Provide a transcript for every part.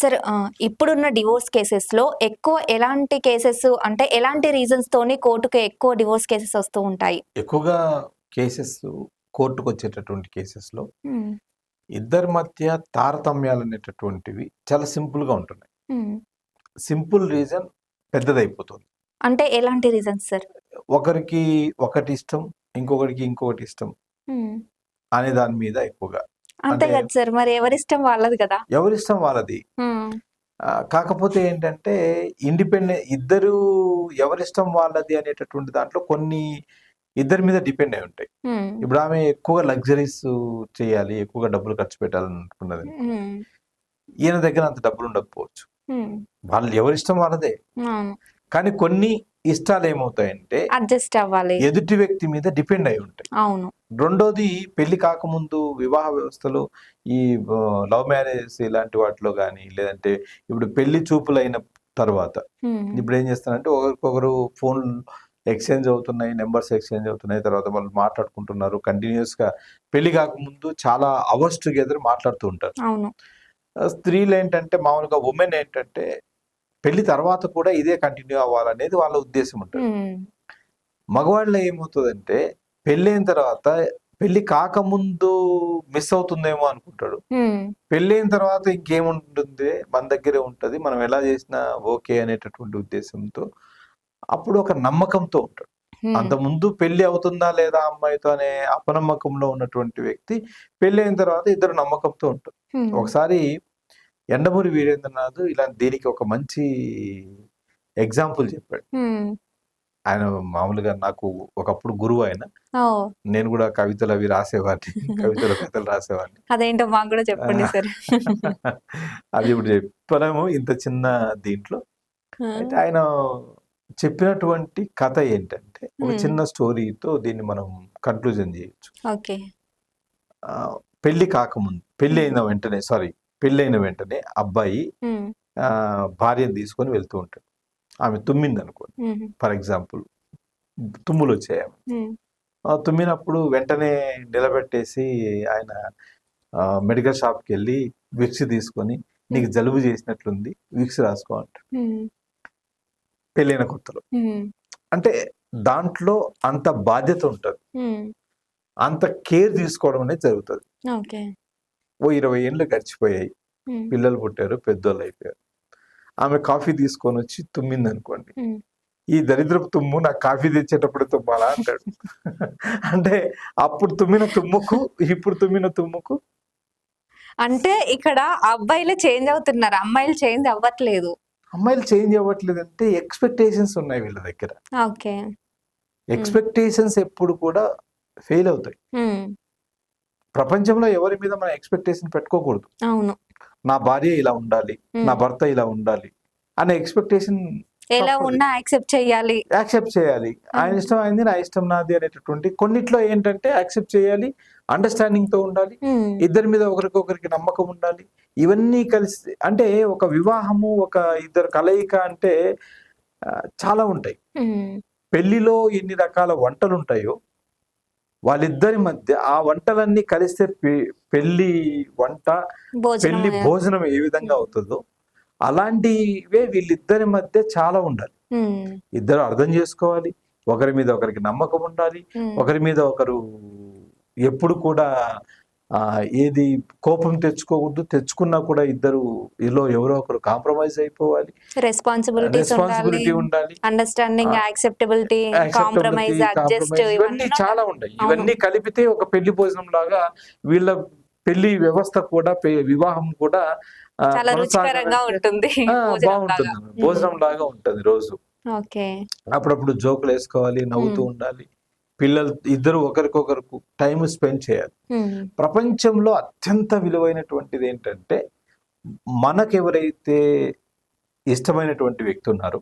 Sir ఇప్పుడున్న divorce కేసెస్లో ఎక్కువ ఎలాంటి కేసెస్ అంటే ఎలాంటి రీజన్స్ తోని కోర్టుకు ఎక్కువ డివోర్స్ కేసెస్ వస్తూ ఉంటాయి? ఎక్కువగా కేసెస్ కోర్టుకు వచ్చేటటువంటి కేసెస్లో ఇద్దరి మధ్య తారతమ్యాలు అనేటటువంటివి చాలా సింపుల్గా ఉంటున్నాయి. సింపుల్ రీజన్ పెద్దదైపోతుంది. అంటే ఎలాంటి రీజన్స్ సార్ ఒకరికి ఒకటి ఇష్టం ఇంకొకరికి ఇంకొకటి ఇష్టం. అనే దాని మీద ఎక్కువగా అంతే కదా సార్ మరి ఎవరిష్టం వాళ్ళది కదా. ఎవరిష్టం వాళ్ళది? కాకపోతే ఏంటంటే ఇండిపెండెంట్ ఇద్దరు ఎవరిష్టం వాళ్ళది అనేటటువంటి దాంట్లో కొన్ని ఇద్దరి మీద డిపెండ్ అయి ఉంటాయి. ఇప్పుడు ఆమె ఎక్కువగా లగ్జరీస్ చేయాలి ఎక్కువగా డబ్బులు ఖర్చు పెట్టాలని అనుకున్నది. ఈయన దగ్గర అంత డబ్బులు ఉండకపోవచ్చు. వాళ్ళు ఎవరిష్టం వాళ్ళదే. కానీ కొన్ని ఇష్టాలు ఏమవుతాయంటే అడ్జస్ట్ అవ్వాలి. ఎదుటి వ్యక్తి మీద డిపెండ్ అయి ఉంటాయి. అవును. రెండోది పెళ్ళి కాకముందు వివాహ వ్యవస్థలో ఈ లవ్ మ్యారేజ్ ఇలాంటి వాటిలో కానీ లేదంటే ఇప్పుడు పెళ్ళి చూపులైన తర్వాత ఇప్పుడు ఏం చేస్తారంటే ఒకరికొకరు ఫోన్ ఎక్స్చేంజ్ అవుతున్నాయి నెంబర్స్ ఎక్స్చేంజ్ అవుతున్నాయి తర్వాత వాళ్ళు మాట్లాడుకుంటున్నారు కంటిన్యూస్గా పెళ్ళి కాకముందు చాలా అవర్స్ టుగెదర్ మాట్లాడుతూ ఉంటారు. స్త్రీలు ఏంటంటే మామూలుగా ఉమెన్ ఏంటంటే పెళ్ళి తర్వాత కూడా ఇదే కంటిన్యూ అవ్వాలనేది వాళ్ళ ఉద్దేశం ఉంటుంది. ఉమ్, మగవాళ్ళలో ఏమవుతుందంటే పెళ్ళైన తర్వాత పెళ్ళి కాకముందు మిస్ అవుతుందేమో అనుకుంటాడు. పెళ్ళైన తర్వాత ఇంకేముంటుంది? మన దగ్గరే ఉంటది. మనం ఎలా చేసినా ఓకే అనేటటువంటి ఉద్దేశంతో అప్పుడు ఒక నమ్మకంతో ఉంటాడు. అంత ముందు పెళ్ళి అవుతుందా లేదా అమ్మాయితో అనే అపనమ్మకంలో ఉన్నటువంటి వ్యక్తి పెళ్ళి అయిన తర్వాత ఇద్దరు నమ్మకంతో ఉంటారు. ఒకసారి ఎండమూరి వీరేంద్రనాథ్ ఇలా దీనికి ఒక మంచి ఎగ్జాంపుల్ చెప్పాడు. ఆయన మామూలుగా నాకు ఒకప్పుడు గురువు ఆయన. నేను కూడా కవితలు అవి రాసేవాడిని. కవితలు కథలు రాసేవాడిని. అదేంటో మాకు కూడా చెప్పండి సార్. అది ఇప్పుడు చెప్పలేము. ఇంత చిన్న దీంట్లో. అయితే ఆయన చెప్పినటువంటి కథ ఏంటంటే ఒక. చిన్న స్టోరీతో దీన్ని మనం కన్క్లూజన్ చేయొచ్చు. ఓకే. పెళ్ళి కాకముందు పెళ్ళి అయిన వెంటనే సారీ పెళ్ళి అయిన వెంటనే అబ్బాయి భార్యను తీసుకొని వెళ్తూ ఉంటాడు. ఆమె తుమ్మింది అనుకోండి ఫర్ ఎగ్జాంపుల్ తుమ్ములు వచ్చాయి తుమ్మినప్పుడు వెంటనే నిలబెట్టేసి ఆయన మెడికల్ షాప్కి వెళ్ళి విక్స్ తీసుకొని నీకు జలుబు చేసినట్లుంది విక్స్ రాసుకో అంటాడు. పెళ్ళైన కొత్తలో. అంటే దాంట్లో అంత బాధ్యత ఉంటుంది. అంత కేర్ తీసుకోవడం అనేది జరుగుతుంది. ఓ ఇరవై ఏళ్ళు గడిచిపోయాయి. పిల్లలు పుట్టారు పెద్దోళ్ళు అయిపోయారు. ఆమె కాఫీ తీసుకొని వచ్చి తుమ్మింది అనుకోండి. ఈ దరిద్రపు తుమ్ము నాకు కాఫీ తెచ్చేటప్పుడు తుమ్మాలా అంటాడు. అంటే అప్పుడు తుమ్మిన తుమ్ముకు ఇప్పుడు తుమ్మిన తుమ్ముకు? అంటే ఇక్కడ అబ్బాయిలు చేంజ్ అవుతున్నారు. అమ్మాయిలు చేంజ్ అవ్వట్లేదు. అమ్మాయిలు చేంజ్ అవ్వట్లేదు అంటే ఎక్స్పెక్టేషన్స్ ఉన్నాయి వీళ్ళ దగ్గర. ఓకే. ఎక్స్పెక్టేషన్స్ ఎప్పుడు కూడా ఫెయిల్ అవుతాయి. ప్రపంచంలో ఎవరి మీద మనం ఎక్స్పెక్టేషన్ పెట్టుకోకూడదు. అవును. నా భార్య ఇలా ఉండాలి. నా భర్త ఇలా ఉండాలి అనే ఎక్స్పెక్టేషన్ ఎలా. ఉన్నా యాక్సెప్ట్ చేయాలి. యాక్సెప్ట్ చేయాలి. ఆయన ఇష్టం అయింది నా ఇష్టం నాది అనేటటువంటి కొన్నిట్లో ఏంటంటే యాక్సెప్ట్ చేయాలి అండర్స్టాండింగ్తో ఉండాలి ఇద్దరి మీద ఒకరికొకరికి నమ్మకం ఉండాలి ఇవన్నీ కలిసి అంటే ఒక వివాహము ఒక ఇద్దరు కలయిక అంటే చాలా ఉంటాయి. పెళ్ళిలో ఎన్ని రకాల వంటలు ఉంటాయో వాళ్ళిద్దరి మధ్య ఆ వంటలన్నీ కలిస్తే పెళ్ళి వంట పెళ్ళి భోజనం ఏ విధంగా అవుతుందో అలాంటివే వీళ్ళిద్దరి మధ్య చాలా ఉండాలి. ఇద్దరు అర్థం చేసుకోవాలి. ఒకరి మీద ఒకరికి నమ్మకం ఉండాలి. ఒకరి మీద ఒకరు ఎప్పుడు కూడా ఏది కోపం తెచ్చుకోకూడదు తెచ్చుకున్నా కూడా ఇద్దరు ఇలా ఎవరో ఒకరు కాంప్రమైజ్ అయిపోవాలి. రెస్పాన్సిబిలిటీస్ ఉండాలి రెస్పాన్సిబిలిటీ ఉండాలి. అండర్స్టాండింగ్ యాక్సెప్టబిలిటీ కాంప్రమైజ్ అడ్జస్ట్ ఇవన్నీ చాలా ఉంటాయి. ఇవన్నీ కలిపితే ఒక పెళ్ళి భోజనం లాగా వీళ్ళ పెళ్ళి వ్యవస్థ కూడా వివాహం కూడా రుచికరంగా ఉంటుంది బాగుంటుంది లాగా. భోజనం లాగా ఉంటుంది రోజు. ఓకే. అప్పుడప్పుడు జోకులు వేసుకోవాలి నవ్వుతూ ఉండాలి. పిల్లలు ఇద్దరు ఒకరికొకరు టైం స్పెండ్ చేయాలి. ప్రపంచంలో అత్యంత విలువైనటువంటిది ఏంటంటే మనకెవరైతే ఇష్టమైనటువంటి వ్యక్తి ఉన్నారో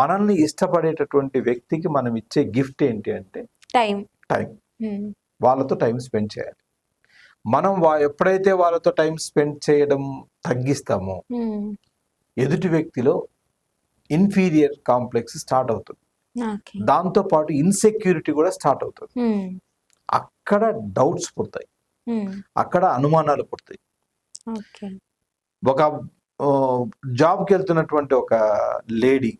మనల్ని ఇష్టపడేటటువంటి వ్యక్తికి మనం ఇచ్చే గిఫ్ట్ ఏంటి అంటే టైం. టైం. వాళ్ళతో టైం స్పెండ్ చేయాలి. మనం వా ఎప్పుడైతే వాళ్ళతో టైం స్పెండ్ చేయడం తగ్గిస్తామో ఎదుటి వ్యక్తిలో ఇన్ఫీరియర్ కాంప్లెక్స్ స్టార్ట్ అవుతుంది. దాంతో పాటు ఇన్సెక్యూరిటీ కూడా స్టార్ట్ అవుతుంది. అక్కడ డౌట్స్ పుడతాయి. అక్కడ అనుమానాలు పుడతాయి. ఒక జాబ్కి వెళ్తున్నటువంటి ఒక లేడీ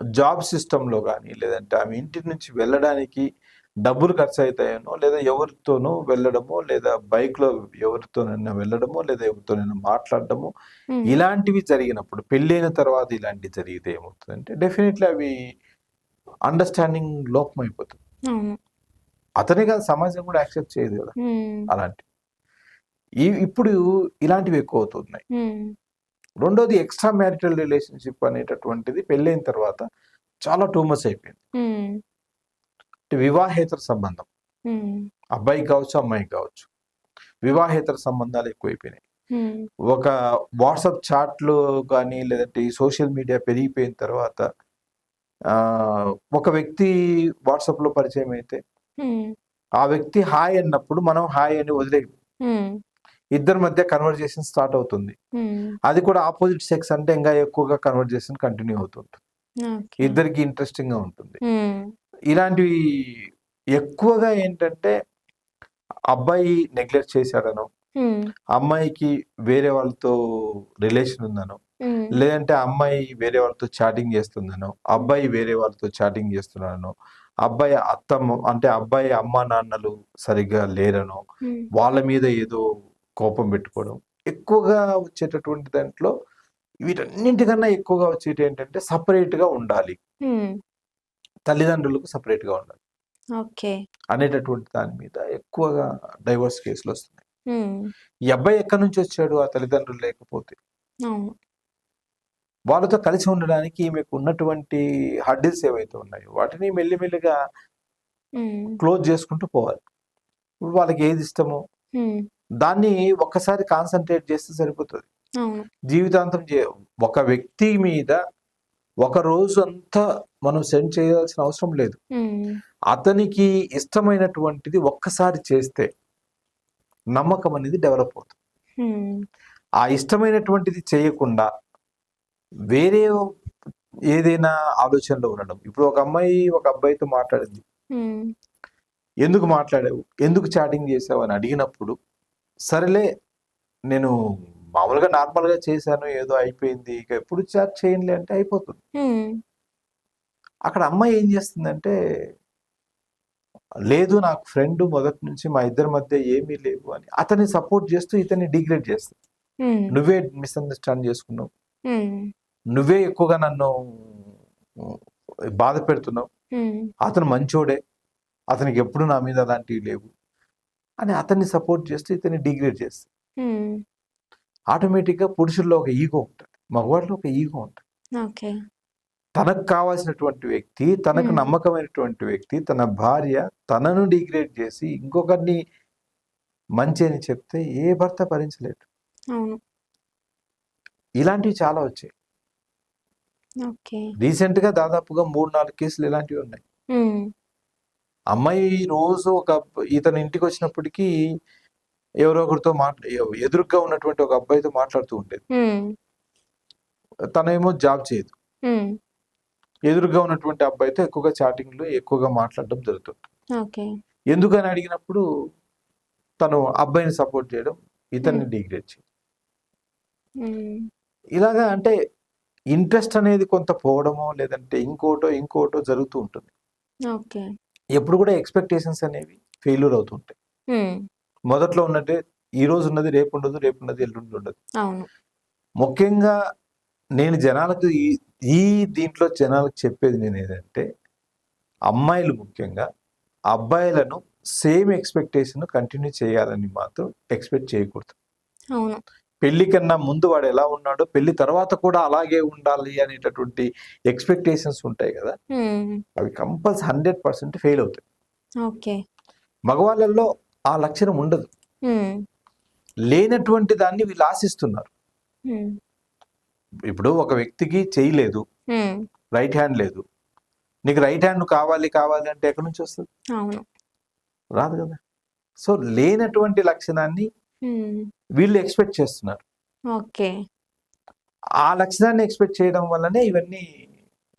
జాబ్ సిస్టంలో కానీ లేదంటే ఆమె ఇంటి నుంచి వెళ్ళడానికి డబ్బులు ఖర్చు అవుతాయనో లేదా ఎవరితోనో వెళ్ళడమో లేదా బైక్లో ఎవరితోనైనా వెళ్ళడమో లేదా ఎవరితోనైనా మాట్లాడడమో ఇలాంటివి జరిగినప్పుడు పెళ్ళైన తర్వాత ఇలాంటివి జరిగితే ఏమవుతుందంటే డెఫినెట్లీ అవి అండర్స్టాండింగ్ లోపం అయిపోతుంది. అతనే కాదు సమాజం కూడా యాక్సెప్ట్ చేయదు కదా. ఈ ఇప్పుడు ఇలాంటివి ఎక్కువ అవుతున్నాయి. రెండోది ఎక్స్ట్రా మ్యారిటల్ రిలేషన్షిప్ అనేటటువంటిది పెళ్ళైన తర్వాత చాలా టూ మచ్ అయిపోయింది వివాహేతర సంబంధం. అబ్బాయికి కావచ్చు అమ్మాయికి కావచ్చు. వివాహేతర సంబంధాలు ఎక్కువైపోయినాయి. ఒక వాట్సాప్ చాట్లు కానీ లేదంటే ఈ సోషల్ మీడియా పెరిగిపోయిన తర్వాత ఒక వ్యక్తి వాట్సాప్లో పరిచయం అయితే ఆ వ్యక్తి హాయ్ అన్నప్పుడు మనం హాయ్ అని వదిలే ఇద్దరి మధ్య కన్వర్జేషన్ స్టార్ట్ అవుతుంది. అది కూడా ఆపోజిట్ సెక్స్ అంటే ఇంకా ఎక్కువగా కన్వర్జేషన్ కంటిన్యూ అవుతుంది. ఓకే. ఇద్దరికి ఇంట్రెస్టింగ్గా ఉంటుంది ఇలాంటివి ఎక్కువగా ఏంటంటే అబ్బాయి నెగ్లెక్ట్ చేశాడనో అమ్మాయికి వేరే వాళ్ళతో రిలేషన్ ఉందనో లేదంటే అమ్మాయి వేరే వాళ్ళతో చాటింగ్ చేస్తుందనో అబ్బాయి వేరే వాళ్ళతో చాటింగ్ చేస్తున్నాడనో అబ్బాయి అత్తమ్మ అంటే అబ్బాయి అమ్మ నాన్నలు సరిగ్గా లేరనో వాళ్ళ మీద ఏదో కోపం పెట్టుకోవడం ఎక్కువగా వచ్చేటటువంటి దాంట్లో వీటన్నింటికన్నా ఎక్కువగా వచ్చేటి ఏంటంటే separate గా ఉండాలి తల్లిదండ్రులకు separate గా ఉండాలి. ఓకే. అనేటటువంటి దాని మీద ఎక్కువగా డైవర్స్ కేసులు వస్తున్నాయి. ఈ అబ్బాయి ఎక్కడి నుంచి వచ్చాడు ఆ తల్లిదండ్రులు లేకపోతే? వాళ్ళతో కలిసి ఉండడానికి ఈమెకు ఉన్నటువంటి హడ్డిల్స్ ఏవైతే ఉన్నాయో వాటిని మెల్లిమెల్లిగా క్లోజ్ చేసుకుంటూ పోవాలి. ఇప్పుడు వాళ్ళకి ఏది ఇష్టమో దాన్ని ఒక్కసారి కాన్సన్ట్రేట్ చేస్తే సరిపోతుంది. జీవితాంతం ఒక వ్యక్తి మీద ఒక రోజు అంతా మనం సెండ్ చేయాల్సిన అవసరం లేదు. అతనికి ఇష్టమైనటువంటిది ఒక్కసారి చేస్తే నమ్మకం అనేది డెవలప్ అవుతుంది. ఆ ఇష్టమైనటువంటిది చేయకుండా వేరే ఏదైనా ఆలోచనలో ఉండడం. ఇప్పుడు ఒక అమ్మాయి ఒక అబ్బాయితో మాట్లాడింది. ఎందుకు మాట్లాడావు? ఎందుకు చాటింగ్ చేసావు అని అడిగినప్పుడు సరేలే నేను మామూలుగా నార్మల్గా చేశాను ఏదో అయిపోయింది ఇక ఎప్పుడు చాట్ చేయండి అంటే అయిపోతుంది. అక్కడ అమ్మాయి ఏం చేస్తుందంటే లేదు నాకు ఫ్రెండ్ మొదటి నుంచి మా ఇద్దరి మధ్య ఏమీ లేవు అని అతన్ని సపోర్ట్ చేస్తూ ఇతన్ని డిగ్రేడ్ చేస్తుంది. నువ్వే మిస్అండర్స్టాండ్ చేసుకున్నావు. నువ్వే ఎక్కువగా నన్ను బాధ పెడుతున్నావు. అతను మంచోడే. అతనికి ఎప్పుడు నా మీద అలాంటివి లేవు. అని అతన్ని సపోర్ట్ చేస్తూ ఇతన్ని డిగ్రేడ్ చేస్తుంది ఉమ్, ఆటోమేటిక్గా పురుషుల్లో ఒక ఈగో ఉంటుంది. మగవాడిలో ఒక ఈగో ఉంటుంది. తనకు కావాల్సినటువంటి వ్యక్తి తనకు. నమ్మకమైనటువంటి వ్యక్తి తన భార్య తనను డిగ్రేడ్ చేసి ఇంకొకరిని మంచి అని చెప్తే ఏ భర్త భరించలేడు. ఇలాంటివి చాలా వచ్చాయి. రీసెంట్గా దాదాపుగా మూడు నాలుగు కేసులు ఇలాంటివి ఉన్నాయి. అమ్మాయి రోజు ఒక ఇతను ఇంటికి వచ్చినప్పటికీ ఎవరో ఒకరితో మాట్లా ఎదురుగా ఉన్నటువంటి ఒక అబ్బాయితో మాట్లాడుతూ ఉండేది. తనేమో జాబ్ చేయదు. ఎదురుగా ఉన్నటువంటి అబ్బాయితో ఎక్కువగా చాటింగ్లు ఎక్కువగా మాట్లాడడం జరుగుతుంది ఎందుకని అడిగినప్పుడు తను అబ్బాయిని సపోర్ట్ చేయడం ఇతన్ని డిగ్రేడ్ చేయడం. ఇలాగా అంటే ఇంట్రెస్ట్ అనేది కొంత పోవడమో లేదంటే ఇంకోటో ఇంకోటో జరుగుతూ ఉంటుంది. ఎప్పుడు కూడా ఎక్స్పెక్టేషన్స్ అనేవి ఫెయిల్యూర్ అవుతుంటాయి మొదట్లో ఉన్నట్టే ఈ రోజు ఉన్నది రేపు ఉండదు రేపు ఉన్నది ఎల్లుండి ఉండదు. ముఖ్యంగా నేను జనాలకు ఈ ఈ దీంట్లో జనాలకు చెప్పేది నేను ఏంటంటే అమ్మాయిలు ముఖ్యంగా అబ్బాయిలను సేమ్ ఎక్స్పెక్టేషన్ కంటిన్యూ చేయాలని మాత్రం ఎక్స్పెక్ట్ చేయకూడదు. పెళ్ళి కన్నా ముందు వాడు ఎలా ఉన్నాడో పెళ్ళి తర్వాత కూడా అలాగే ఉండాలి అనేటటువంటి ఎక్స్పెక్టేషన్స్ ఉంటాయి కదా. అవి కంపల్సరీ హండ్రెడ్ పర్సెంట్ ఫెయిల్ అవుతాయి. ఓకే. మగవాళ్ళల్లో ఆ లక్షణం ఉండదు. లేనటువంటి దాన్ని వీళ్ళు ఆశిస్తున్నారు. ఇప్పుడు ఒక వ్యక్తికి చేయలేదు ఉమ్, రైట్ హ్యాండ్ లేదు. నీకు రైట్ హ్యాండ్ కావాలి కావాలి అంటే ఎక్కడి నుంచి వస్తుంది? రాదు కదా. సో లేనటువంటి లక్షణాన్ని వీళ్ళు ఎక్స్పెక్ట్ చేస్తున్నారు. ఓకే. ఆ లక్షణాన్ని ఎక్స్పెక్ట్ చేయడం వల్లనే ఇవన్నీ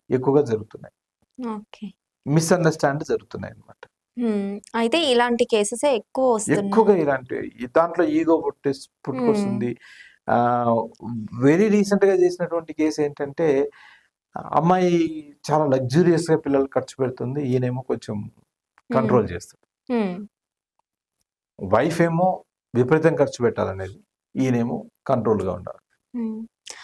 ఎక్కువగా జరుగుతున్నాయి. ఓకే. మిస్అండర్స్టాండ్ జరుగుతున్నాయి అన్నమాట. ఉమ్, అయితే ఇలాంటి కేసెస్ ఎక్కువ ఎక్కువగా ఇలాంటి ఈ దాంట్లో ఈగో పుట్టే పుట్టుకొస్తుంది. వెరీ రీసెంట్గా చేసినటువంటి కేసు ఏంటంటే అమ్మాయి చాలా లగ్జూరియస్గా పిల్లలు ఖర్చు పెడుతుంది. ఈయనేమో కొంచెం కంట్రోల్ చేస్తుంది. వైఫ్ ఏమో విపరీతం ఖర్చు పెట్టాలనేది ఈయనేమో కంట్రోల్గా ఉండాలి.